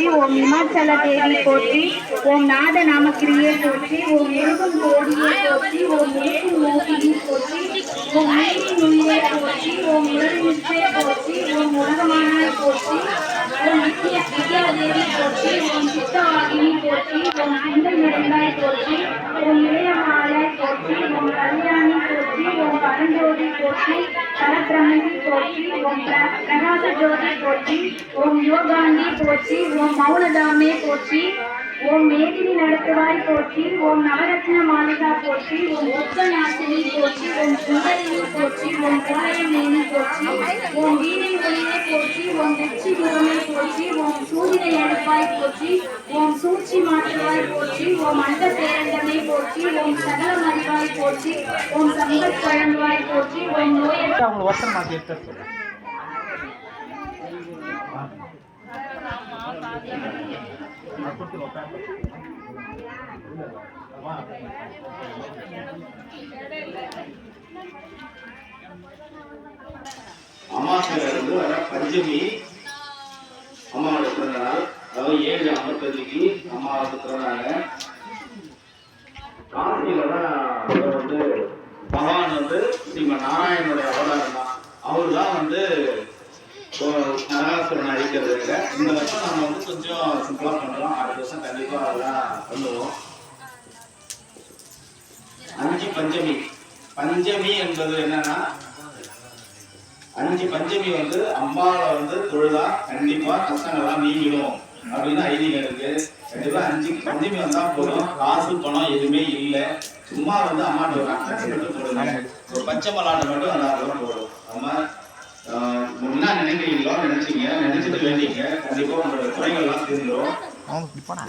போற்றி ஓம் இமாச்சல தேவி போற்றி ஓம் நாத நாமக்கிரியே போற்றி ஓம் முருகன் கோடியை போற்றி ஓம் முருகன் மோகினி போற்றி ஓம் நீதி நுண்ணியே போற்றி ஓம் உலகினிச்சே போற்றி ஓம் உலகமானாய் போற்றி ஓம் வித்ய வித்யாதேவி போற்றி ஓம் சித்தவாகினி போற்றி ஓம் சுந்தர் நடந்தாய் போற்றி ஓம் இளையமான போற்றி ஓம் கல்யாணி போற்றி ஓம் பரஞ்சோதி போற்றி பரபிரமணி போற்றி ஓம் பிரகாச ஜோதி போற்றி ஓம் யோகாந்தி போற்றி ஓம் மௌனதாமே போற்றி ஓம் மேதினி நடத்துவாய் போற்றி ஓம் நவரத்ன மாளிகா போற்றி ஓம் ஒப்பநாசினி போற்றி ஓம் சுந்தரினி போற்றி ஓம் கோலயமேனி போற்றி ஓம் வீணை ஒளியே போற்றி ஓம் வெற்றி முகமே போற்றி ஓம் சூரியனை அடுப்பாய் போற்றி ஓம் சூழ்ச்சி மாற்றுவாய் போற்றி ஓம் அந்த பேரண்டமே போற்றி ஓம் சகல மறிவாய் போற்றி ஓம் சம்பத் பழங்குவாய் போற்றி ஓம் அவங்க ஒருத்தர் மாற்றி எடுத்து சொல்லு அமாவாசையில வர பஞ்சமி அம்மாவோட பிறந்தநாள். அதாவது ஏழு ஐம்பத்தஞ்சுக்கு அம்மாவோட பிறந்தாங்க. காசியில தான் அவர் வந்து பகவான் வந்து ஸ்ரீமன் அவர் தான் வந்து இப்போ நரகாசுரனை அழிக்கிறதுங்க இந்த வருஷம் நம்ம வந்து கொஞ்சம் சிம்பிளாக பண்ணுறோம் அடுத்த வருஷம் கண்டிப்பா அதெல்லாம் பண்ணுவோம். அஞ்சு பஞ்சமி. பஞ்சமி என்பது என்னன்னா அஞ்சு பஞ்சமி வந்து அம்பாவை வந்து தொழுதா கண்டிப்பா கஷ்டங்கள்லாம் நீங்கிடும். அப்படின்னு ஐதீகம் இருக்கு. கண்டிப்பா அஞ்சு பஞ்சமி வந்தா போதும். காசு பணம் எதுவுமே இல்லை. சும்மா வந்து அம்மாட்ட ஒரு மட்டும் போடுங்க ஒரு பச்சை மலாட்டை மட்டும் நல்லா போடும் குறைகள்லாம் தெரிஞ்சிடும் அவனுக்கு இப்படி போனா